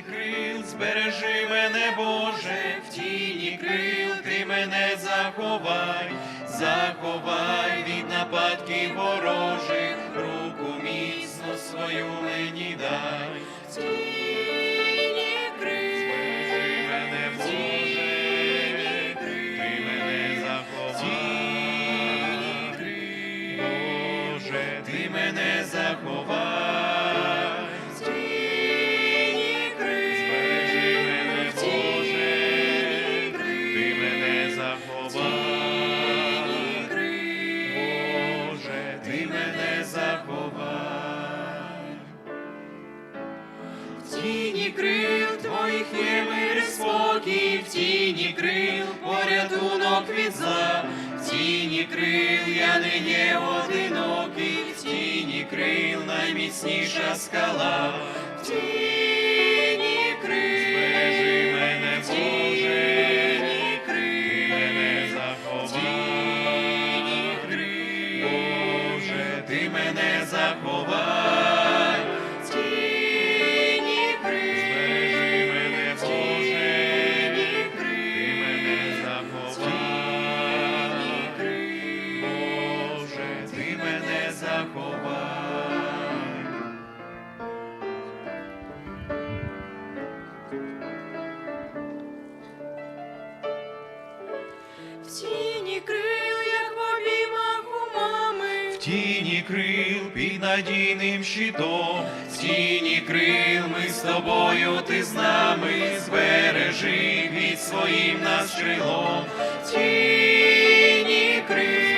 тіні крил, збережи мене, Боже, в тіні крил, ти мене заховай, заховай від нападків ворожих, руку міцно свою мені дай. Тіні крил твоїх є мир і спокій, в тіні крил порятунок від зла, в тіні крил я не є одинокий, в тіні крил найміцніша скала, в тіні крил збережи мене, Боже, ти мене заховай, Боже, ти мене заховай. Тіні крил, як в обіймах у мами. В тіні крил під надійним щитом, в тіні крил ми з тобою, ти з нами, збережи від своїм нас крилом. Тіні крил,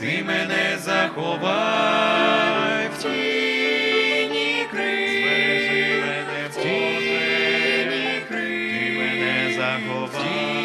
ти мене заховай. Збережи